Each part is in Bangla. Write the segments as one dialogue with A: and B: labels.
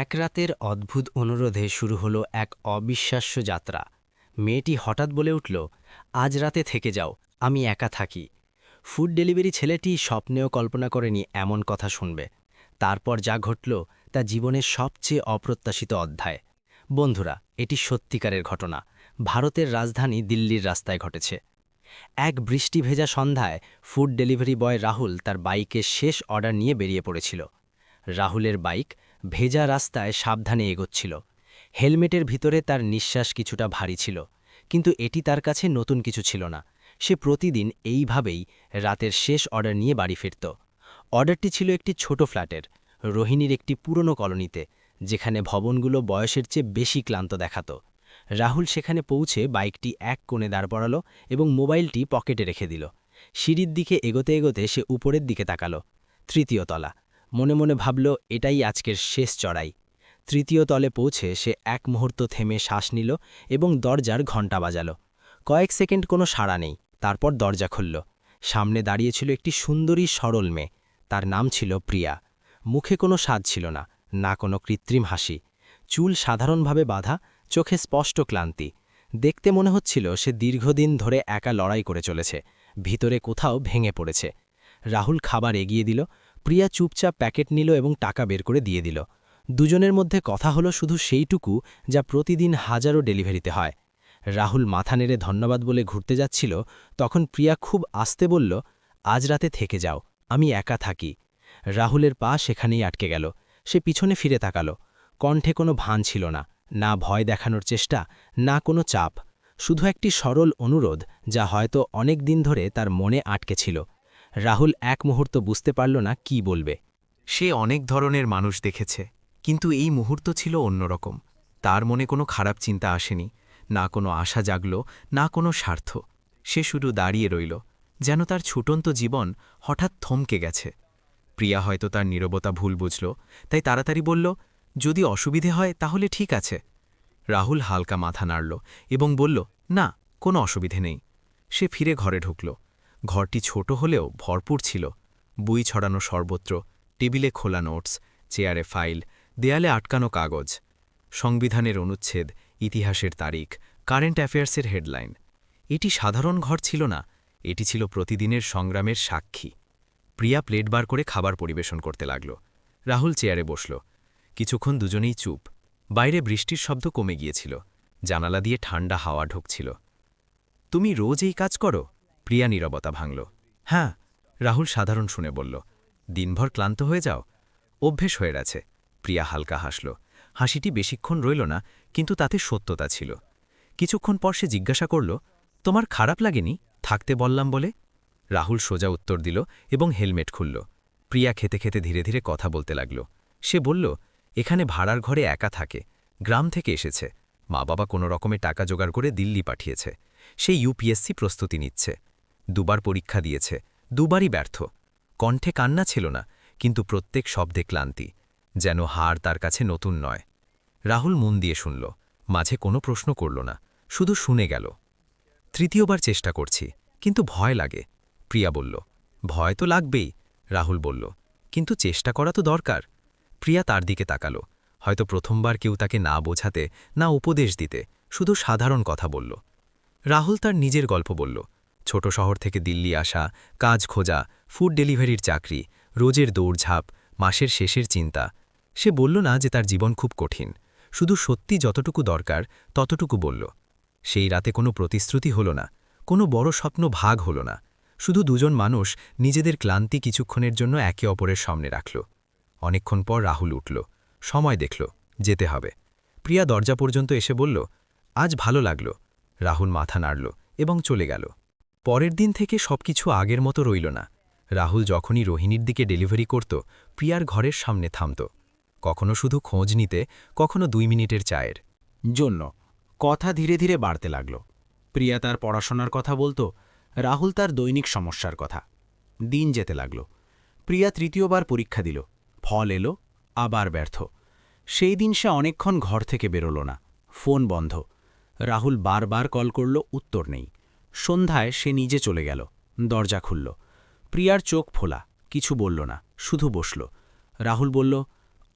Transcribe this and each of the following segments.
A: এক রাতের অদ্ভুত অনুরোধে শুরু হলো এক অবিশ্বাস্য যাত্রা। মেয়েটি হঠাৎ বলে উঠল, আজ রাতে থেকে যাও, আমি একা থাকি। ফুড ডেলিভারি ছেলেটি স্বপ্নেও কল্পনা করেনি এমন কথা শুনবে। তারপর যা ঘটল, তা জীবনের সবচেয়ে অপ্রত্যাশিত অধ্যায়। বন্ধুরা, এটি সত্যিকারের ঘটনা। ভারতের রাজধানী দিল্লির রাস্তায় ঘটেছে। এক বৃষ্টি ভেজা সন্ধ্যায় ফুড ডেলিভারি বয় রাহুল তার বাইকের শেষ অর্ডার নিয়ে বেরিয়ে পড়েছিল। রাহুলের বাইক ভেজা রাস্তায় সাবধানে এগোচ্ছিল। হেলমেটের ভিতরে তার নিঃশ্বাস কিছুটা ভারী ছিল, কিন্তু এটি তার কাছে নতুন কিছু ছিল না। সে প্রতিদিন এইভাবেই রাতের শেষ অর্ডার নিয়ে বাড়ি ফিরত। অর্ডারটি ছিল একটি ছোট ফ্ল্যাটের, রোহিণীর একটি পুরনো কলোনিতে, যেখানে ভবনগুলো বয়সের চেয়ে বেশি ক্লান্ত দেখাত। রাহুল সেখানে পৌঁছে বাইকটি এক কোণে দাঁড় করালো এবং মোবাইলটি পকেটে রেখে দিল। সিঁড়ির দিকে এগোতে এগোতে সে উপরের দিকে তাকালো, তৃতীয় তলা। মনে মনে ভাবল, এটাই আজকের শেষ চড়াই। তৃতীয় তলে পৌঁছে সে এক মুহূর্ত থেমে শ্বাস নিল এবং দরজার ঘণ্টা বাজাল। কয়েক সেকেন্ড কোনো সাড়া নেই, তারপর দরজা খুলল। সামনে দাঁড়িয়েছিল একটি সুন্দরী সরল মেয়ে, তার নাম ছিল প্রিয়া। মুখে কোনো স্বাদ ছিল না না কোনো কৃত্রিম হাসি। চুল সাধারণভাবে বাঁধা, চোখে স্পষ্ট ক্লান্তি। দেখতে মনে হচ্ছিল সে দীর্ঘদিন ধরে একা লড়াই করে চলেছে, ভিতরে কোথাও ভেঙে পড়েছে। রাহুল খাবার এগিয়ে দিল প্রিয়া চুপচাপ প্যাকেট নিল এবং টাকা বের করে দিয়ে দিল। দুজনের মধ্যে কথা হলো শুধু সেইটুকু যা প্রতিদিন হাজারো ডেলিভারিতে হয়। রাহুল মাথা নেড়ে ধন্যবাদ বলে ঘুরতে যাচ্ছিল, তখন প্রিয়া খুব আস্তে বলল, আজ রাতে থেকে যাও, আমি একা থাকি। রাহুলের পা সেখানেই আটকে গেল, সে পিছনে ফিরে তাকাল। কণ্ঠে কোনো ভান ছিল না না ভয় দেখানোর চেষ্টা, না কোনো চাপ। শুধু একটি সরল অনুরোধ যা হয়তো অনেক দিন ধরে তার মনে আটকে ছিল। রাহুল এক মুহূর্ত বুঝতে পারল না কি বলবে।
B: সে অনেক ধরনের মানুষ দেখেছে, কিন্তু এই মুহূর্ত ছিল অন্যরকম। তার মনে কোনো খারাপ চিন্তা আসেনি, না কোনো আশা জাগল, না কোনো স্বার্থ। সে শুধু দাঁড়িয়ে রইল, যেন তার ছুটন্ত জীবন হঠাৎ থমকে গেছে। প্রিয়া হয়তো তার নীরবতা ভুল বুঝল, তাই তাড়াতাড়ি বলল, যদি অসুবিধে হয় তাহলে ঠিক আছে। রাহুল হালকা মাথা নাড়ল এবং বলল, না, কোনো অসুবিধে নেই। সে ফিরে ঘরে ঢুকল। ঘরটি ছোট হলেও ভরপুর ছিল। বই ছড়ানো সর্বত্র, টেবিলে খোলা নোটস, চেয়ারে ফাইল, দেয়ালে আটকানো কাগজ, সংবিধানের অনুচ্ছেদ, ইতিহাসের তারিখ, কারেন্ট অ্যাফেয়ার্সের হেডলাইন। এটি সাধারণ ঘর ছিল না, এটি ছিল প্রতিদিনের সংগ্রামের সাক্ষী। প্রিয়া প্লেট বার করে খাবার পরিবেশন করতে লাগল। রাহুল চেয়ারে বসল। কিছুক্ষণ দুজনেই চুপ। বাইরে বৃষ্টির শব্দ কমে গিয়েছিল। জানালা দিয়ে ঠান্ডা হাওয়া ঢুকছিল। তুমি রোজ এই কাজ করো? প্রিয়া নীরবতা ভাঙল। হ্যাঁ রাহুল সাধারণ শুনে বলল, দিনভর ক্লান্ত হয়ে যাও? অভ্যেস হয়ে গেছে। প্রিয়া হালকা হাসল। হাসিটি বেশিক্ষণ রইল না, কিন্তু তাতে সত্যতা ছিল। কিছুক্ষণ পর সে জিজ্ঞাসা করল, তোমার খারাপ লাগেনি? থাকতে বললাম বলে? রাহুল সোজা উত্তর দিল এবং হেলমেট খুলল। প্রিয়া খেতে খেতে ধীরে ধীরে কথা বলতে লাগল। সে বলল, এখানে ভাড়ার ঘরে একা থাকে। গ্রাম থেকে এসেছে। মা বাবা কোনো রকমে টাকা জোগাড় করে দিল্লি পাঠিয়েছে। সে ইউপিএসসি প্রস্তুতি নিচ্ছে। দুবার পরীক্ষা দিয়েছে। দুবারই ব্যর্থ। কণ্ঠে কান্না ছিল না, কিন্তু প্রত্যেক শব্দে ক্লান্তি, যেন হার তার কাছে নতুন নয়। রাহুল মন দিয়ে শুনল, মাঝে কোনো প্রশ্ন করল না, শুধু শুনে গেল। তৃতীয়বার চেষ্টা করছি, কিন্তু ভয় লাগে। প্রিয়া বলল, ভয় তো লাগবেই। রাহুল বলল, কিন্তু চেষ্টা করা তো দরকার। প্রিয়া তার দিকে তাকালো, হয়তো প্রথমবার কেউ তাকে না বোঝাতে, না উপদেশ দিতে, শুধু সাধারণ কথা বলল। রাহুল তার নিজের গল্প বলল ছোট শহর থেকে দিল্লি আসা, কাজ খোঁজা ফুড ডেলিভারির চাকরি, রোজের দৌড়ঝাঁপ, মাসের শেষের চিন্তা। সে বলল না যে তার জীবন খুব কঠিন। শুধু সত্যি যতটুকু দরকার, ততটুকু বলল। সেই রাতে কোনো প্রতিশ্রুতি হল না, কোনো বড় স্বপ্ন ভাগ হল না। শুধু দুজন মানুষ নিজেদের ক্লান্তি কিছুক্ষণের জন্য একে অপরের সামনে রাখল। অনেকক্ষণ পর রাহুল উঠল। সময় দেখল, যেতে হবে। প্রিয়া দরজা পর্যন্ত এসে বলল, আজ ভালো লাগল। রাহুল মাথা নাড়ল এবং চলে গেল। পরের দিন থেকে সবকিছু আগের মতো রইল না। রাহুল যখনই রোহিণীর দিকে ডেলিভারি করত প্রিয়ার ঘরের সামনে থামত। কখনো শুধু খোঁজ নিতে, কখনো দুই মিনিটের চায়ের।
C: জন্য কথা ধীরে ধীরে বাড়তে লাগল। প্রিয়া তার পড়াশোনার কথা বলতো, রাহুল তার দৈনিক সমস্যার কথা। দিন যেতে লাগল। প্রিয়া তৃতীয়বার পরীক্ষা দিল। ফল এলো, আবার ব্যর্থ। সেই দিন সে অনেকক্ষণ ঘর থেকে বেরোল না। ফোন বন্ধ। রাহুল বারবার কল করল, উত্তর নেই। সন্ধ্যায় সে নিজে চলে গেল। দরজা খুলল। প্রিয়ার চোখ ফোলা, কিছু বলল না, শুধু বসল। রাহুল বলল,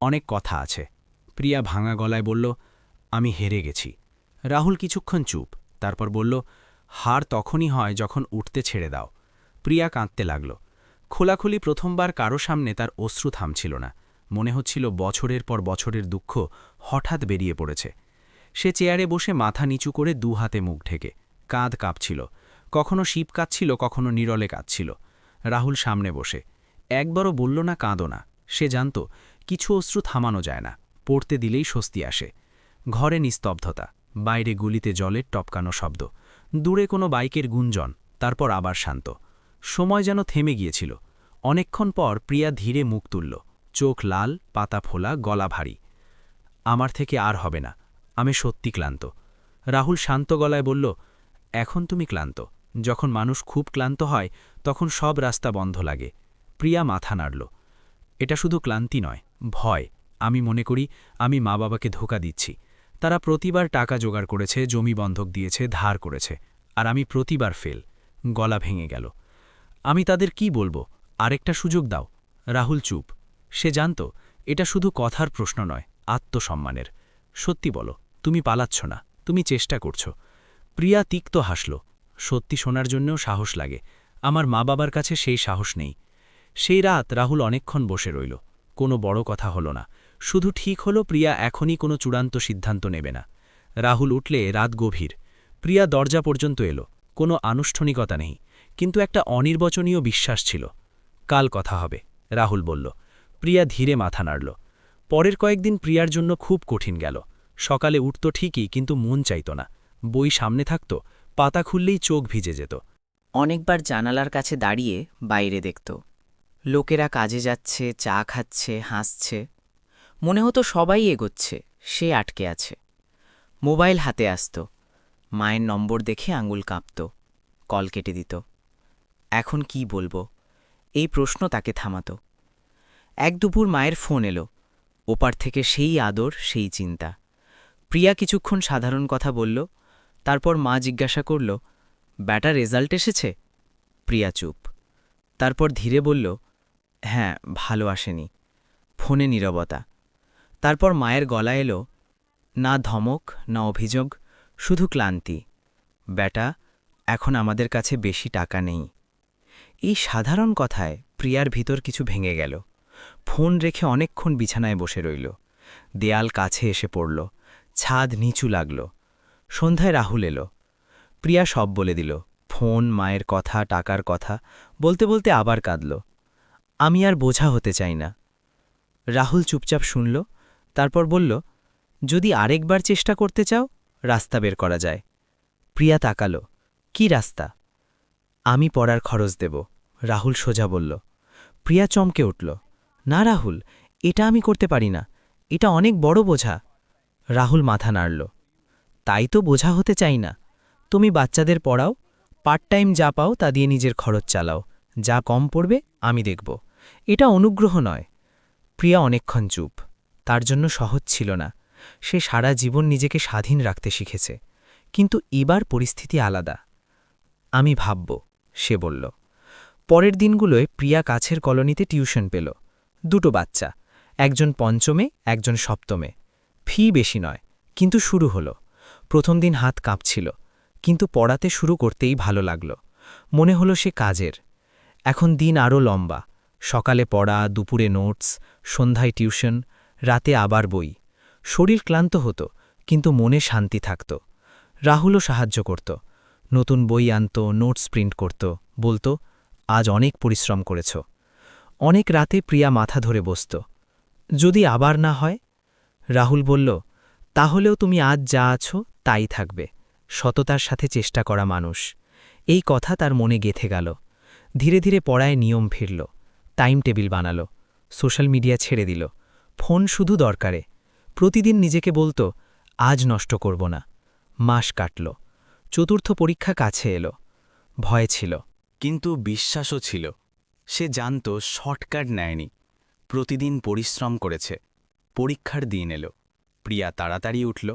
C: অনেক কথা আছে। প্রিয়া ভাঙা গলায় বলল, আমি হেরে গেছি। রাহুল কিছুক্ষণ চুপ, তারপর বলল, হার তখনই হয় যখন উঠতে ছেড়ে দাও। প্রিয়া কাঁদতে লাগল। খোলাখুলি প্রথমবার কারও সামনে তার অশ্রু থামছিল না। মনে হচ্ছিল বছরের পর বছরের দুঃখ হঠাৎ বেরিয়ে পড়েছে। সে চেয়ারে বসে মাথা নিচু করে দু হাতে মুখ ঢেকে কাঁধ কাঁপছিল। কখনো শিব কাঁদছিল, কখনো নিরলে কাঁদছিল। রাহুল সামনে বসে। একবারও বলল না, কাঁদো না। সে জানত, কিছু অশ্রু থামানো যায় না। পড়তে দিলেই স্বস্তি আসে। ঘরে নিস্তব্ধতা। বাইরে গুলিতে জলের টপকানো শব্দ। দূরে কোনো বাইকের গুঞ্জন। তারপর আবার শান্ত। সময় যেন থেমে গিয়েছিল। অনেকক্ষণ পর প্রিয়া ধীরে মুখ তুলল। চোখ লাল, পাতা ফোলা, গলা ভারী। আমার থেকে আর হবে না। আমি সত্যি ক্লান্ত। রাহুল শান্ত গলায় বলল এখন তুমি ক্লান্ত। যখন মানুষ খুব ক্লান্ত হয়, তখন সব রাস্তা বন্ধ লাগে। প্রিয়া মাথা নাড়ল। এটা শুধু ক্লান্তি নয়, ভয়। আমি মনে করি, আমি মা বাবাকে ধোকা দিচ্ছি। তারা প্রতিবার টাকা জোগাড় করেছে, জমি বন্ধক দিয়েছে, ধার করেছে। আর আমি প্রতিবার ফেল। গলা ভেঙে গেল। আমি তাদের কি বলব? আরেকটা সুযোগ দাও। রাহুল চুপ। সে জানত, এটা শুধু কথার প্রশ্ন নয়, আত্মসম্মানের। সত্যি বলো, তুমি পালাচ্ছ না, তুমি চেষ্টা করছ। প্রিয়া তিক্ত হাসল। সত্যি শোনার জন্যও সাহস লাগে। আমার মা বাবার কাছে সেই সাহস নেই। সেই রাত রাহুল অনেকক্ষণ বসে রইল। কোনো বড় কথা হলো না। শুধু ঠিক হলো প্রিয়া এখনই কোনো চূড়ান্ত সিদ্ধান্ত নেবে না। রাহুল উঠলে রাত গভীর। প্রিয়া দরজা পর্যন্ত এলো। কোনো আনুষ্ঠানিকতা নেই। কিন্তু একটা অনির্বচনীয় বিশ্বাস ছিল। কাল কথা হবে, রাহুল বলল। প্রিয়া ধীরে মাথা নাড়ল। পরের কয়েকদিন প্রিয়ার জন্য খুব কঠিন গেল। সকালে উঠত ঠিকই, কিন্তু মন চাইত না। বই সামনে থাকত, পাতা খুললেই চোখ ভিজে যেত।
D: অনেকবার জানালার কাছে দাঁড়িয়ে বাইরে দেখত। লোকেরা কাজে যাচ্ছে, চা খাচ্ছে, হাসছে। মনে হতো সবাই এগোচ্ছে, সে আটকে আছে। মোবাইল হাতে আসত। মায়ের নম্বর দেখে আঙুল কাঁপত, কল কেটে দিত। এখন কি বলব? এই প্রশ্ন তাকে থামাত। এক দুপুর মায়ের ফোন এলো। ওপার থেকে সেই আদর, সেই চিন্তা। প্রিয়া কিছুক্ষণ সাধারণ কথা বলল তারপর মা জিজ্ঞাসা করল, ব্যাটা, রেজাল্ট এসেছে? প্রিয়া চুপ। তারপর ধীরে বলল হ্যাঁ ভালো আসেনি। ফোনে নীরবতা। তারপর মায়ের গলা এলো, না ধমক, না অভিযোগ, শুধু ক্লান্তি। ব্যাটা, এখন আমাদের কাছে বেশি টাকা নেই। এই সাধারণ কথায় প্রিয়ার ভিতর কিছু ভেঙে গেল। ফোন রেখে অনেকক্ষণ বিছানায় বসে রইল। দেয়াল কাছে এসে পড়ল। ছাদ নিচু লাগল। সন্ধ্যায় রাহুল এলো। প্রিয়া সব বলে দিল। ফোন, মায়ের কথা, টাকার কথা, বলতে বলতে আবার কাঁদল। আমি আর বোঝা হতে চাই না। রাহুল চুপচাপ শুনল, তারপর বলল, যদি আরেকবার চেষ্টা করতে চাও, রাস্তা বের করা যায়। প্রিয়া তাকালো, কি রাস্তা? আমি পড়ার খরচ দেব, রাহুল সোজা বলল। প্রিয়া চমকে উঠল, না রাহুল, এটা আমি করতে পারি না। এটা অনেক বড় বোঝা। রাহুল মাথা নাড়ল। তাই তো বোঝা হতে চাই না। তুমি বাচ্চাদের পড়াও পার্ট টাইম যা পাও তা দিয়ে নিজের খরচ চালাও, যা কম পড়বে আমি দেখব। এটা অনুগ্রহ নয়। প্রিয়া অনেকক্ষণ চুপ। তার জন্য সহজ ছিল না। সে সারা জীবন নিজেকে স্বাধীন রাখতে শিখেছে। কিন্তু এবার পরিস্থিতি আলাদা। আমি ভাবব, সে বলল। পরের দিনগুলোয় প্রিয়া কাছের কলোনিতে টিউশন পেল। দুটো বাচ্চা, একজন পঞ্চমে, একজন সপ্তমে। ফি বেশি নয়, কিন্তু শুরু হলো। প্রথম দিন হাত কাঁপছিল, কিন্তু পড়াতে শুরু করতেই ভালো লাগল। মনে হলো সে কাজের। এখন দিন আরও লম্বা। সকালে পড়া, দুপুরে নোটস, সন্ধ্যায় টিউশন, রাতে আবার বই। শরীর ক্লান্ত হতো, কিন্তু মনে শান্তি থাকত। রাহুলও সাহায্য করত। নতুন বই আনত, নোটস প্রিন্ট করত, বলতো, আজ অনেক পরিশ্রম করেছ। অনেক রাতে প্রিয়া মাথা ধরে বসত। যদি আবার না হয়? রাহুল বলল, তাহলেও তুমি আজ যা আছো তাই থাকবে, সততার সাথে চেষ্টা করা মানুষ। এই কথা তার মনে গেথে গেল। ধীরে ধীরে পড়ায় নিয়ম ফিরল। টাইম টেবিল বানালো। সোশ্যাল মিডিয়া ছেড়ে দিল। ফোন শুধু দরকারে। প্রতিদিন নিজেকে বলতো, আজ নষ্ট করব না। মাস কাটল। চতুর্থ পরীক্ষা কাছে এলো। ভয় ছিল।
E: কিন্তু বিশ্বাসও ছিল। সে জানত, শর্টকাট নেয়নি। প্রতিদিন পরিশ্রম করেছে। পরীক্ষার দিন এলো। প্রিয়া তাড়াতাড়ি উঠল।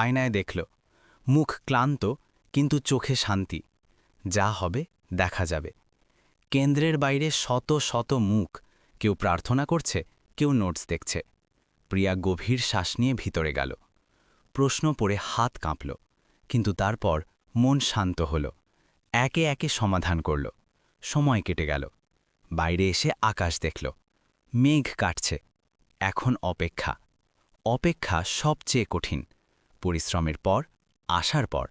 E: আয়নায় দেখল, মুখ ক্লান্ত কিন্তু চোখে শান্তি। যা হবে, দেখা যাবে। কেন্দ্রের বাইরে শত শত মুখ, কেউ প্রার্থনা করছে, কেউ নোটস দেখছে। প্রিয়া গভীর শ্বাস নিয়ে ভিতরে গেল। প্রশ্ন পড়ে হাত কাঁপল, কিন্তু তারপর মন শান্ত হল। একে একে সমাধান করল। সময় কেটে গেল। বাইরে এসে আকাশ দেখল। মেঘ কাটছে। এখন অপেক্ষা। অপেক্ষা সবচেয়ে কঠিন। পরিশ্রমের পর, আসার পর,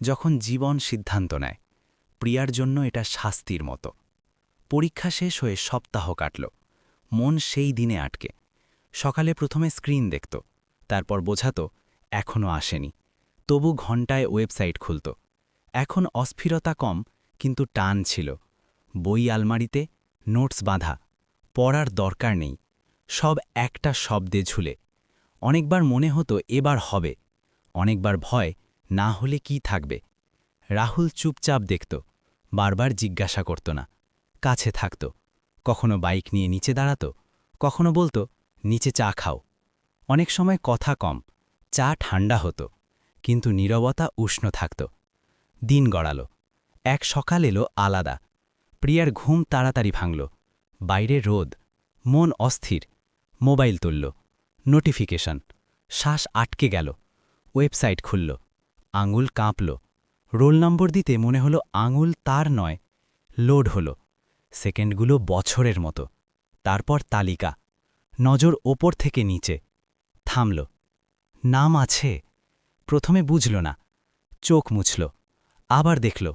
E: যখন জীবন সিদ্ধান্ত নেয়, প্রিয়ার জন্য এটা শাস্তির মতো। পরীক্ষা শেষ হয়ে সপ্তাহ কাটল। মন সেই দিনে আটকে। সকালে প্রথমে স্ক্রিন দেখত, তারপর বোঝাত এখনও আসেনি। তবু ঘণ্টায় ওয়েবসাইট খুলত। এখন অস্থিরতা কম, কিন্তু টান ছিল। বই আলমারিতে, নোটস বাঁধা, পড়ার দরকার নেই। সব একটা শব্দে ঝুলে। অনেকবার মনে হতো, এবার হবে। অনেকবার ভয় না হলে কি থাকবে? রাহুল চুপচাপ দেখত, বারবার জিজ্ঞাসা করত না, কাছে থাকত, কখনো বাইক নিয়ে নিচে দাঁড়াত, কখনো বলতো, নিচে চা খাও। অনেক সময় কথা কম, চা ঠান্ডা হতো, কিন্তু নীরবতা উষ্ণ থাকত। দিন গড়াল, এক সকাল এলো আলাদা, প্রিয়ার ঘুম তাড়াতাড়ি ভাঙল, বাইরে রোদ, মন অস্থির, মোবাইল তুলল, নোটিফিকেশন, শ্বাস আটকে গেল। ওয়েবসাইট খুলল। আঙুল কাঁপল। রোল নম্বর দিতে মনে হলো আঙুল তার নয়, লোড হল। সেকেন্ডগুলো বছরের মতো। তারপর তালিকা। নজর ওপর থেকে নিচে। থামল। নাম আছে। প্রথমে বুঝল না। চোখ মুছল। আবার দেখল।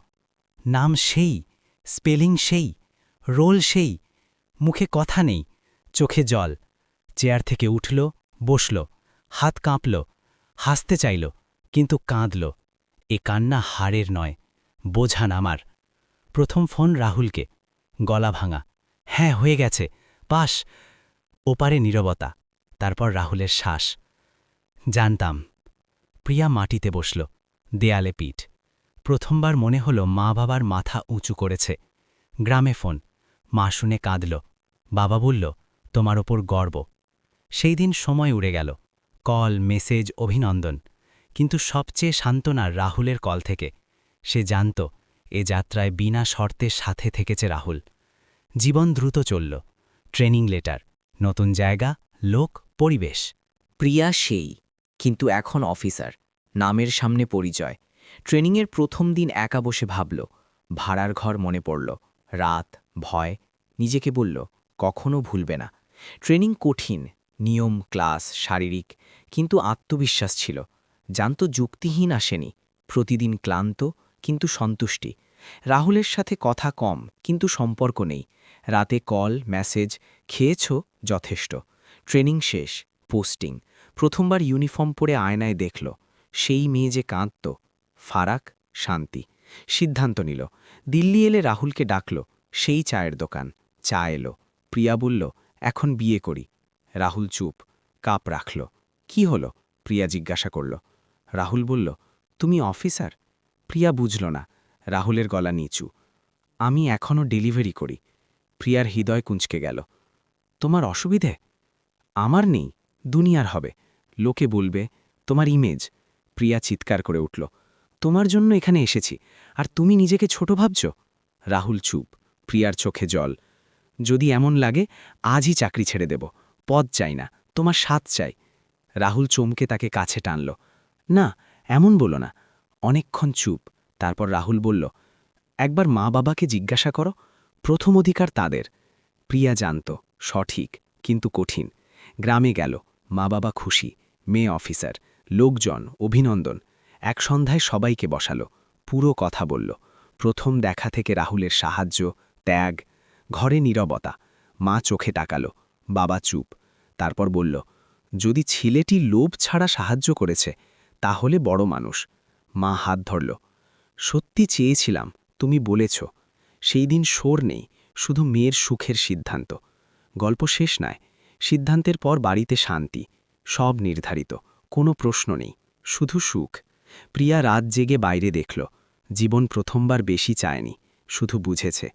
E: নাম সেই, স্পেলিং সেই, রোল সেই। মুখে কথা নেই। চোখে জল। চেয়ার থেকে উঠল, বসল। হাত কাঁপল। হাসতে চাইল, কিন্তু কাঁদল। এ কান্না হাড়ের নয় বোঝান আমার। প্রথম ফোন রাহুলকে, গলা ভাঙা। হ্যাঁ হয়ে গেছে, পাস। ওপারে নীরবতা, তারপর রাহুলের শ্বাস। জানতাম, প্রিয়া মাটিতে বসল, দেয়ালে পিঠ। প্রথমবার মনে হল মা বাবার মাথা উঁচু করেছে। গ্রামে ফোন, মা শুনে কাঁদল, বাবা বলল, তোমার ওপর গর্ব। সেই দিন সময় উড়ে গেল। কল, মেসেজ, অভিনন্দন। কিন্তু সবচেয়ে সান্ত্বনা রাহুলের কল থেকে। সে জানত, এ যাত্রায় বিনা শর্তের সাথে থেকেছে রাহুল। জীবন দ্রুত চলল। ট্রেনিং লেটার, নতুন জায়গা, লোক, পরিবেশ।
D: প্রিয়া সেই, কিন্তু এখন অফিসার, নামের সামনে পরিচয়। ট্রেনিংয়ের প্রথম দিন একা বসে ভাবল, ভাড়ার ঘর মনে পড়ল। রাত, ভয়, নিজেকে বলল, কখনো ভুলবে না। ট্রেনিং কঠিন নিয়ম, ক্লাস, শারীরিক, কিন্তু আত্মবিশ্বাস ছিল। জানত যুক্তিহীন আসেনি, প্রতিদিন ক্লান্ত, কিন্তু সন্তুষ্টি। রাহুলের সাথে কথা কম, কিন্তু সম্পর্ক নেই। রাতে কল, মেসেজ, খেয়েছ, যথেষ্ট। ট্রেনিং শেষ, পোস্টিং। প্রথমবার ইউনিফর্ম পরে আয়নায় দেখল, সেই মেয়ে যে কাঁদত। ফারাক, শান্তি। সিদ্ধান্ত নিল। দিল্লি এলে রাহুলকে ডাকল, সেই চায়ের দোকান। চা এলো। প্রিয়া বলল, এখন বিয়ে করি। রাহুল চুপ, কাপ রাখল। কি হলো? প্রিয়া জিজ্ঞাসা করল। রাহুল বলল, তুমি অফিসার? প্রিয়া বুঝল না, রাহুলের গলা নিচু। আমি এখনও ডেলিভারি করি। প্রিয়ার হৃদয় কুঁচকে গেল। তোমার অসুবিধে? আমার নেই, দুনিয়ার হবে। লোকে বলবে, তোমার ইমেজ প্রিয়া চিৎকার করে উঠল। তোমার জন্য এখানে এসেছি, আর তুমি নিজেকে ছোট ভাবছ? রাহুল চুপ, প্রিয়ার চোখে জল। যদি এমন লাগে, আজই চাকরি ছেড়ে দেব। পদ চাই না, তোমার স্বাদ চাই। রাহুল চমকে তাকে কাছে টানল। না, এমন বলো না। অনেকক্ষণ চুপ। তারপর রাহুল বলল, একবার মা বাবাকে জিজ্ঞাসা করো, প্রথম অধিকার তাদের। প্রিয়া জানত, সঠিক, কিন্তু কঠিন। গ্রামে গেল, মা বাবা খুশি, মেয়ে অফিসার, লোকজন, অভিনন্দন। এক সন্ধ্যায় সবাইকে বসালো, পুরো কথা বলল। প্রথম দেখা থেকে রাহুলের সাহায্য, ত্যাগ, ঘরে নীরবতা, মা চোখে টাকালো বাবা চুপ। তারপর বলল, যদি ছেলেটি লোভ ছাড়া সাহায্য করেছে, তাহলে বড় মানুষ। মা হাত ধরল, সত্যি চেয়েছিলাম, তুমি বলেছ। সেই দিন সোর নেই, শুধু মেয়ের সুখের সিদ্ধান্ত। গল্প শেষ নয়, সিদ্ধান্তের পর বাড়িতে শান্তি, সব নির্ধারিত, কোনো প্রশ্ন নেই, শুধু সুখ। প্রিয়া রাত জেগে বাইরে দেখল, জীবন প্রথমবার বেশি চায়নি, শুধু বুঝেছে।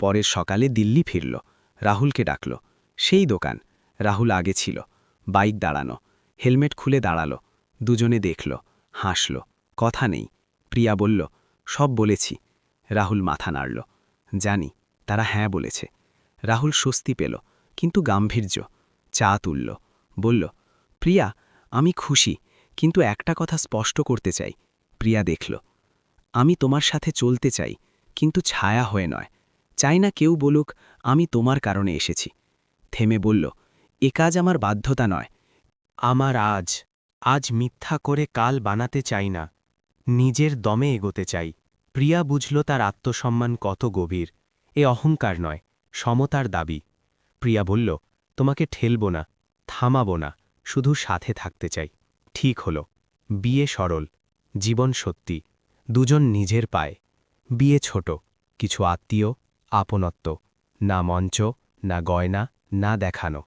D: পরের সকালে দিল্লি ফিরল, রাহুলকে ডাকল সেই দোকান। রাহুল আগে ছিল। বাইক দাঁড়ানো। হেলমেট খুলে দাঁড়াল। দুজনে দেখল, হাসল। কথা নেই। প্রিয়া বলল, সব বলেছি। রাহুল মাথা নাড়ল। জানি, তারা হ্যাঁ বলেছে। রাহুল স্বস্তি পেল, কিন্তু গাম্ভীর্য। চা তুলল। বলল,
C: প্রিয়া, আমি খুশি, কিন্তু একটা কথা স্পষ্ট করতে চাই। প্রিয়া দেখল, আমি তোমার সাথে চলতে চাই, কিন্তু ছায়া হয়ে নয়। চাই না কেউ বলুক, আমি তোমার কারণে এসেছি। থেমে বলল, এ কাজ আমার বাধ্যতা নয়।
B: আমার আজ আজ মিথ্যা করে কাল বানাতে চাই না। নিজের দমে এগোতে চাই। প্রিয়া বুঝল তার আত্মসম্মান কত গভীর। এ অহংকার নয়, সমতার দাবি। প্রিয়া বলল, তোমাকে ঠেলব না, থামাব না, শুধু সাথে থাকতে চাই। ঠিক হল। বিয়ে সরল। জীবন সত্যি। দুজন নিজের পায়। বিয়ে ছোট। কিছু আত্মীয়, আপনত্ব। না মঞ্চ, না গয়না না দেখানো।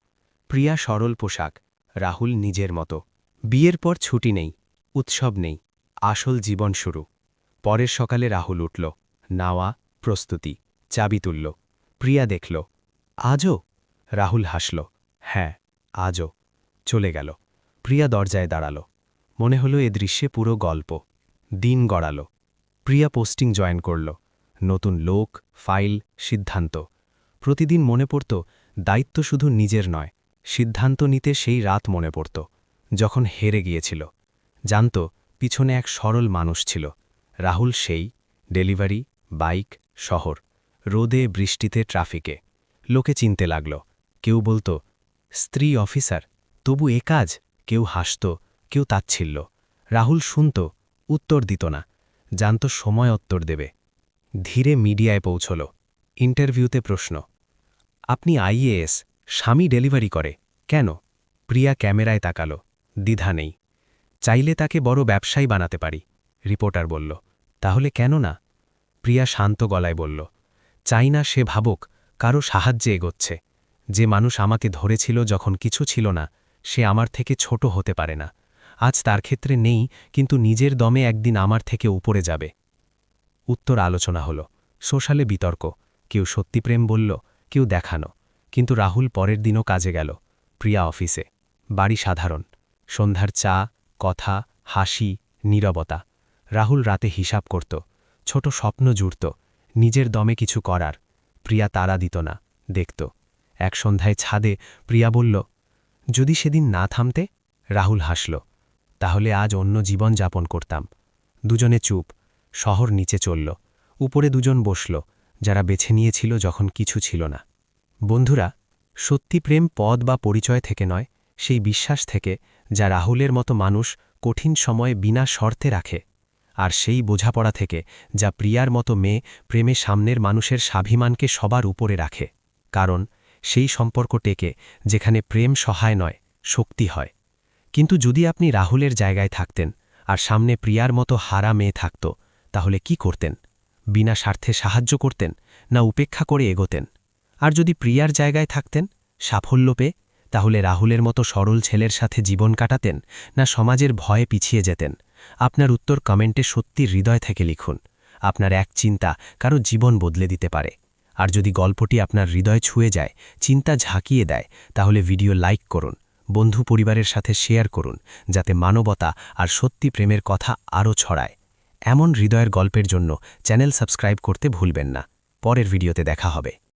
B: প্রিয়া সরল পোশাক, রাহুল নিজের মতো। বিয়ের পর ছুটি নেই, উৎসব নেই, আসল জীবন শুরু। পরের সকালে রাহুল উঠল, নাওয়া, প্রস্তুতি, চাবি তুলল। প্রিয়া দেখল, আজও? রাহুল হাসল হ্যাঁ আজও। চলে গেল। প্রিয়া দরজায় দাঁড়াল। মনে হলো এ দৃশ্যে পুরো গল্প। দিন গড়াল। প্রিয়া পোস্টিং জয়েন করল। নতুন লোক, ফাইল, সিদ্ধান্ত। প্রতিদিন মনে পড়ত দায়িত্ব শুধু নিজের নয়, সিদ্ধান্ত নিতে সেই রাত মনে পড়ত, যখন হেরে গিয়েছিল। জানত, পিছনে এক সরল মানুষ ছিল। রাহুল সেই, ডেলিভারি, বাইক, শহর, রোদে, বৃষ্টিতে, ট্রাফিকে। লোকে চিনতে লাগল, কেউ বলতো, স্ত্রী, অফিসার, তবু এ কাজ? কেউ হাসত, কেউ তাচ্ছিল্য। রাহুল শুনত, উত্তর দিত না, জানত সময় উত্তর দেবে। ধীরে মিডিয়ায় পৌঁছল। ইন্টারভিউতে প্রশ্ন আপনি আইএএস স্বামী ডেলিভারি করে। কেন? প্রিয়া ক্যামেরায় তাকালো। দ্বিধা নেই। চাইলে তাকে বড় ব্যবসায়ী বানাতে পারি, রিপোর্টার বলল। তাহলে কেন না? প্রিয়া শান্ত গলায় বলল। চাই না সে ভাবুক, কারও সাহায্যে এগোচ্ছে। যে মানুষ আমাকে ধরেছিল যখন কিছু ছিল না, সে আমার থেকে ছোট হতে পারে না। আজ তার ক্ষেত্রে নেই, কিন্তু নিজের দমে একদিন আমার থেকে উপরে যাবে। উত্তর আলোচনা হল। সোশ্যালে বিতর্ক। কেউ সত্যি প্রেম বলল কেউ দেখানো, কিন্তু রাহুল পরের দিনও কাজে গেল, প্রিয়া অফিসে। বাড়ি সাধারণ, সন্ধ্যার চা, কথা, হাসি, নীরবতা। রাহুল রাতে হিসাব করত, ছোট স্বপ্ন জুড়ত, নিজের দমে কিছু করার, প্রিয়া তারা দিত না, দেখত। এক সন্ধ্যায় ছাদে প্রিয়া বলল, যদি সেদিন না থামতে? রাহুল হাসল, তাহলে আজ অন্য জীবন যাপন করতাম। দুজনে চুপ, শহর নিচে চলল, উপরে দুজন বসল যারা বেছে নিয়েছিল যখন কিছু ছিল না। বন্ধুরা, সত্যি প্রেম পদ বা পরিচয় থেকে নয়, সেই বিশ্বাস থেকে যা রাহুলের মতো মানুষ কঠিন সময়ে বিনা শর্তে রাখে, আর সেই বোঝাপড়া থেকে যা প্রিয়ার মতো মেয়ে প্রেমে সামনের মানুষের স্বাভিমানকে সবার উপরে রাখে, কারণ সেই সম্পর্ক টেকে যেখানে প্রেম সহায় নয়, শক্তি হয়। কিন্তু যদি আপনি রাহুলের জায়গায় থাকতেন আর সামনে প্রিয়ার মতো হারা মেয়ে থাকত, তাহলে কি করতেন? বিনা স্বার্থে সাহায্য করতেন না উপেক্ষা করে এগোতেন। আর যদি প্রিয়ার জায়গায় থাকতেন, সাফল্য পেয়ে তাহলে রাহুলের মতো সরল ছেলের সাথে জীবন কাটাতেন না সমাজের ভয়ে পিছিয়ে যেতেন। আপনার উত্তর কমেন্টে সত্যি হৃদয় থেকে লিখুন। আপনার এক চিন্তা কারও জীবন বদলে দিতে পারে। আর যদি গল্পটি আপনার হৃদয় ছুঁয়ে যায়, চিন্তা ঝাঁকিয়ে দেয়, তাহলে ভিডিও লাইক করুন, বন্ধু পরিবারের সাথে শেয়ার করুন, যাতে মানবতা আর সত্যি প্রেমের কথা আরও ছড়ায়। এমন হৃদয়ের গল্পের জন্য চ্যানেল সাবস্ক্রাইব করতে ভুলবেন না। পরের ভিডিওতে দেখা হবে।